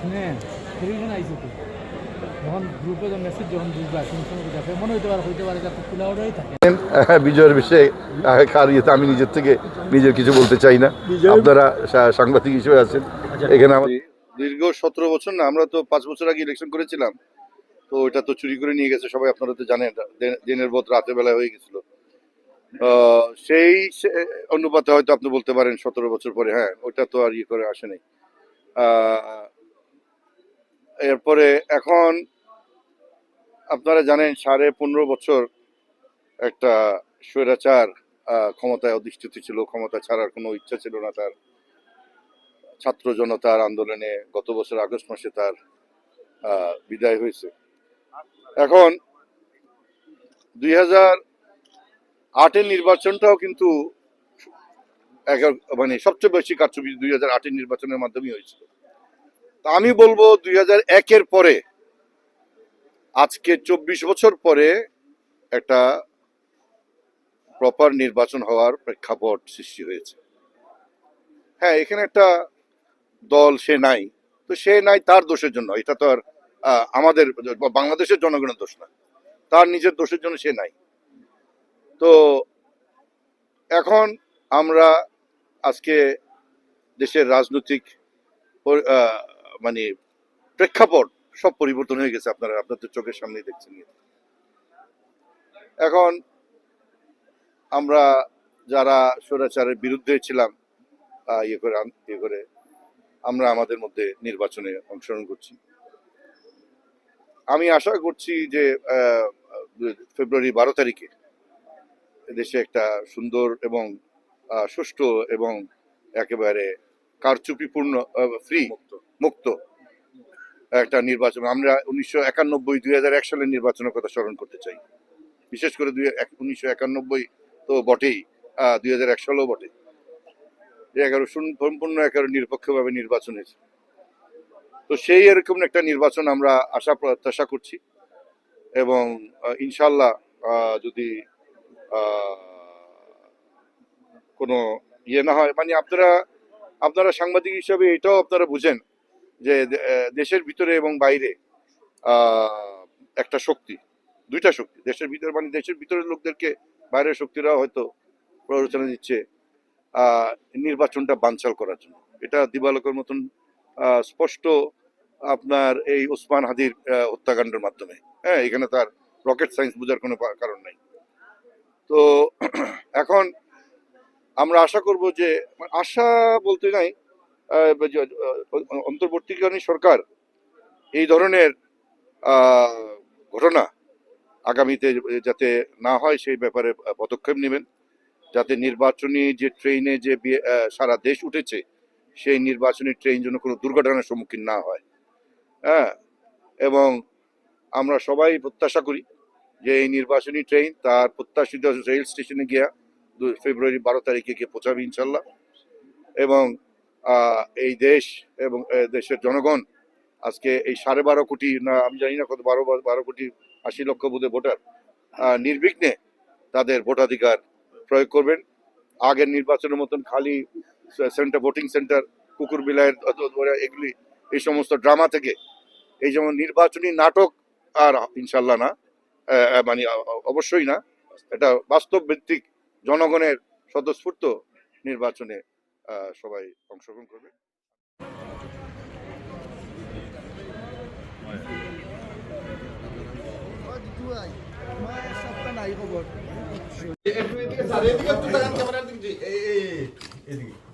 শুনেন টেলিভিশন আইসে তো যখন গ্রুপে যখন মেসেজ যখন বুঝবা কোন মনে হইতে পারে হইতে পারে যাতে খোলা ওটাই থাকে বিজয়ের বিষয়ে কার ইয়েতে আমি নিজের থেকে নিজের কিছু বলতে চাই না। আপনারা সাংবাদিক হিসেবে আছেন। এখানে আমাদের দীর্ঘ সতেরো বছর না আমরা তো পাঁচ বছর আগে ইলেকশন করেছিলাম। তো ওইটা তো চুরি করে নিয়ে গেছে সবাই আপনারা তো জানেন দিনের বোধ রাতের বেলা হয়ে গেছিল। সেই অনুপাতে হয়তো আপনি বলতে পারেন সতেরো বছর পরে হ্যাঁ ওইটা তো আর ইয়ে করে আসেনি আহ, এরপরে এখন আপনারা জানেন সাড়ে পনেরো বছর একটা স্বৈরাচার ক্ষমতায় অধিষ্ঠিত ছিল ক্ষমতা ছাড়ার কোনো ইচ্ছা ছিল না তার। ছাত্র জনতার আন্দোলনে গত বছর আগস্ট মাসে তার বিদায় হয়েছে। এখন দুই হাজার আটের নির্বাচনটাও কিন্তু মানে সবচেয়ে বেশি কারচুপি দুই হাজার আটের নির্বাচনের মাধ্যমেই হয়েছিল। তা আমি বলব দুই হাজার একের পরে, আজকে চব্বিশ বছর পরে একটা প্রপার নির্বাচন হওয়ার প্রেক্ষাপট সৃষ্টি হয়েছে। হ্যাঁ এখানে একটা দল, সে নাই। তো সে নাই তার দোষের জন্য, এটা তো আর আমাদের, বাংলাদেশের জনগণের দোষ না। তার নিজের দোষের জন্য সে নাই। তো এখন আমরা আজকে দেশের রাজনৈতিক মানে প্রেক্ষাপট সব পরিবর্তন হয়ে গেছে আপনারা, আপনাদের চোখের সামনেই দেখছেন এখন আমরা যারা স্বৈরাচারের বিরুদ্ধে ছিলাম ইয়ে করে ইয়ে করে আমরা আমাদের মধ্যে নির্বাচনে অংশগ্রহণ করছি। আমি আশা করছি যে ফেব্রুয়ারি বারো তারিখে দেশে একটা সুন্দর এবং সুষ্ঠু এবং একেবারে কারচুপিপূর্ণ ফ্রি মুক্ত। একটা নির্বাচন। আমরা উনিশশো একানব্বই দুই হাজার এক সালের নির্বাচনের কথা স্মরণ করতে চাই। বিশেষ করে দুই উনিশশো একানব্বই তো বটেই দুই হাজার এক সালেও বটে। যে এগারো সম্পূর্ণ এগারো নিরপেক্ষভাবে নির্বাচন হয়েছে। তো সেই এরকম একটা নির্বাচন আমরা আশা প্রত্যাশা করছি এবং ইনশাল্লাহ যদি কোনো ইয়ে না হয়। মানে আপনারা আপনারা সাংবাদিক হিসাবে এটাও আপনারা বুঝেন যে দেশের ভিতরে এবং বাইরে একটা শক্তি, দুইটা শক্তি, দেশের ভিতরে মানে দেশের ভিতরের লোকদেরকে, বাইরের শক্তিরা হয়তো প্ররোচনা দিচ্ছে নির্বাচনটা বানচাল করার জন্য। এটা দিবালকের মতন স্পষ্ট আপনার এই ওসমান হাদির হত্যাকাণ্ডের মাধ্যমে। হ্যাঁ এখানে তার রকেট সায়েন্স বোঝার কোনো কারণ নাই। তো এখন আমরা আশা করব যে, আশা বলতে নাই অন্তর্বর্তীকালীন সরকার এই ধরনের ঘটনা আগামীতে যাতে না হয় সেই ব্যাপারে পদক্ষেপ নেবেন, যাতে নির্বাচনী যে ট্রেনে যে সারা দেশ উঠেছে, সেই নির্বাচনী ট্রেন যেন কোনো দুর্ঘটনার সম্মুখীন না হয়। হ্যাঁ এবং আমরা সবাই প্রত্যাশা করি যে এই নির্বাচনী ট্রেন তার প্রত্যাশিত রেল স্টেশনে গিয়া দু- ফেব্রুয়ারি বারো তারিখে গিয়ে পৌঁছাবে ইনশাল্লাহ। এবং এই দেশ এবং দেশের জনগণ আজকে এই সাড়ে বারো কোটি, না, আমি জানি না কত, বারো বারো কোটি আশি লক্ষ বোধে ভোটার নির্বিঘ্নে তাদের ভোটাধিকার প্রয়োগ করবেন। আগের নির্বাচনের মতন খালি সেন্টার, ভোটিং সেন্টার, কুকুর বিলায়ের এগুলি, এই সমস্ত ড্রামা থেকে, এই যেমন নির্বাচনী নাটক আর ইনশাল্লাহ না মানে অবশ্যই না। এটা বাস্তব ভিত্তিক জনগণের স্বতঃস্ফূর্ত নির্বাচনে সবাই অংশগ্রহণ করবে। দিকে। এদিকে।